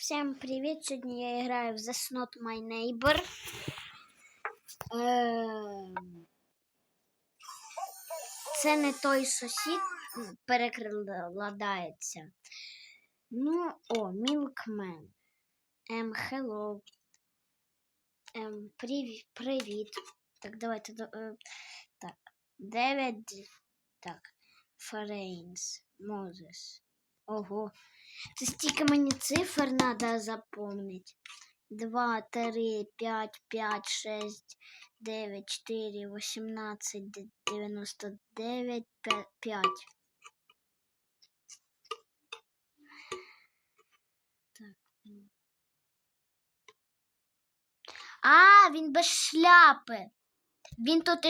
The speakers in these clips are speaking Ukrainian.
Всем привет! Сьогодні я граю в That's Not My Neighbor. Це не той сусід м, перекладається. Ну, о, Milkman. Ем, hello. Ем, привіт. Так, давайте. е, Так. Дев'ять. Так. Фрейнс. Мозес. Ого. Це стільки мені цифр треба запомнити. 2, 3, 5, 5, 6, 9, 4, 18, 99, 5. Так. А, він без шляпи. Він тут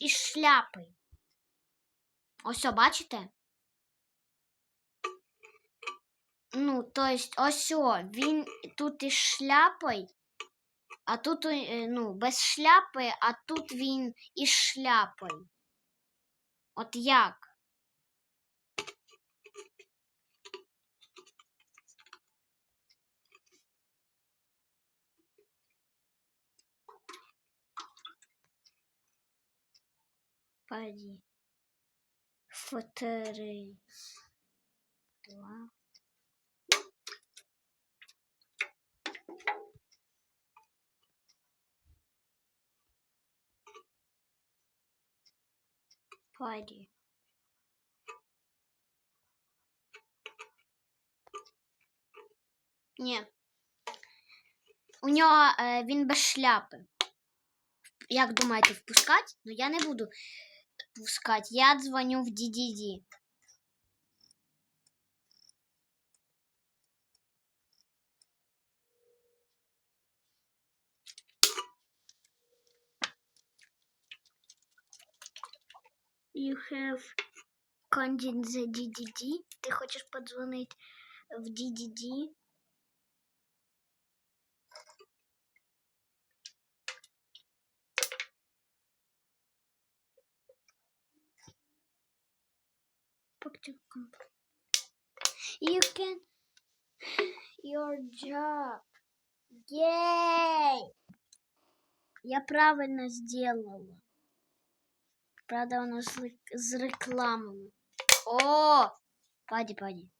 із шляпи. Ось, бачите? Ну, то есть, ось о, він тут із шляпою, а тут, е, ну, без шляпи, а тут він із шляпою. От як? Пойди. Фотори. Два. Пойди. Ні. У нього е, він без шляпи. Як думаєте, впускати? Ну я не буду впускати. Я дзвоню в DDD. You have content the DDD. Ти хочеш подзвонити в DDD? You can your job. Yay! Я правильно сделала. Правда, воно з, рекламами. О! Паді, паді.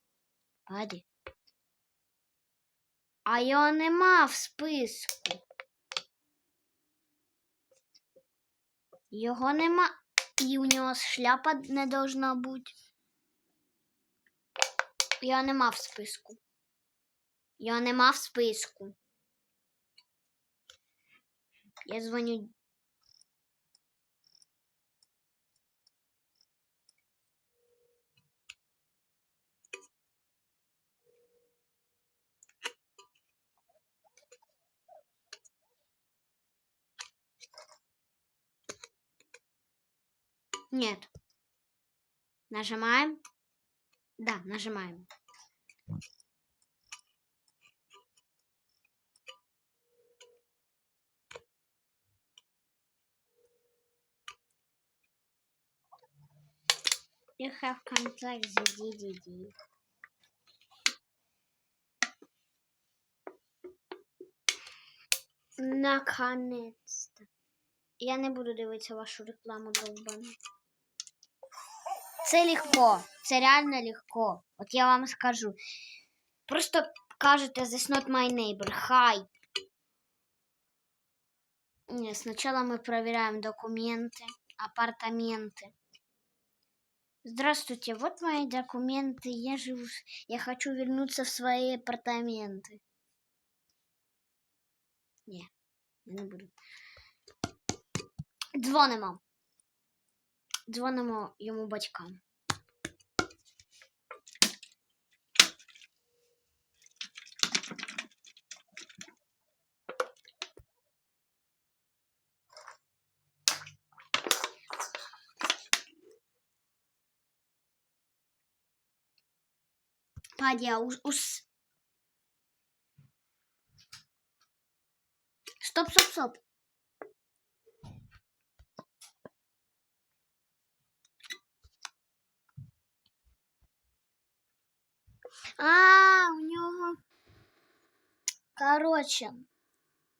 Паді. А його нема в списку. Його нема. І у нього шляпа не должна бути. Його нема в списку. Його нема в списку. Я дзвоню. Нет. Нажимаем. Да, нажимаем. You have contact the DDD. Наконец-то. Я не буду дивитися вашу рекламу довбану. Це легко. Це реально легко. От я вам скажу. Просто кажете This not my neighbor. Хай. Не, сначала мы проверяем документы, апартаменты. Здравствуйте, вот мои документы. Я живу, с- я хочу вернуться в свои апартаменты. Не, я не буду. Дзвонимо. Дзвонимо йому батькам. Падя, уж, уж... Стоп, стоп, стоп. А, у нього Коротше,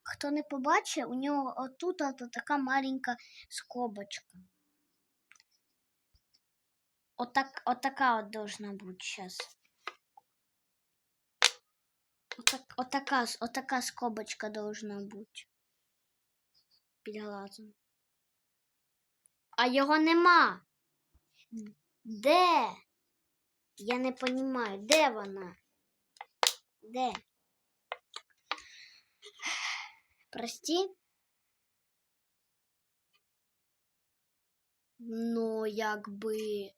хто не побачив, у нього отут от така маленька скобочка. Отак, отака от должна бути зараз. Отак, отака, отака скобочка должна бути. Під глазом. А його нема. Де? Я не розумію, де вона? Де? Прости? Ну, якби.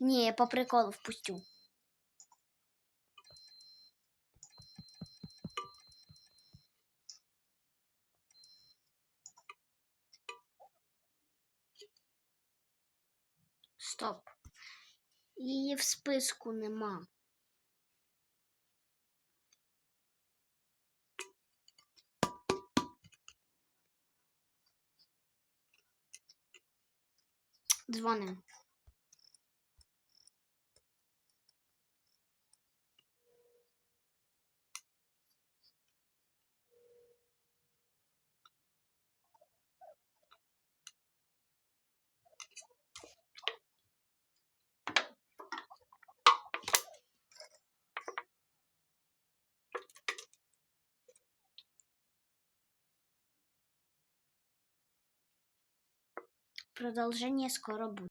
Ні, я по приколу впустю. Стоп. Її в списку нема. Дзвоним. Продолжение скоро будет.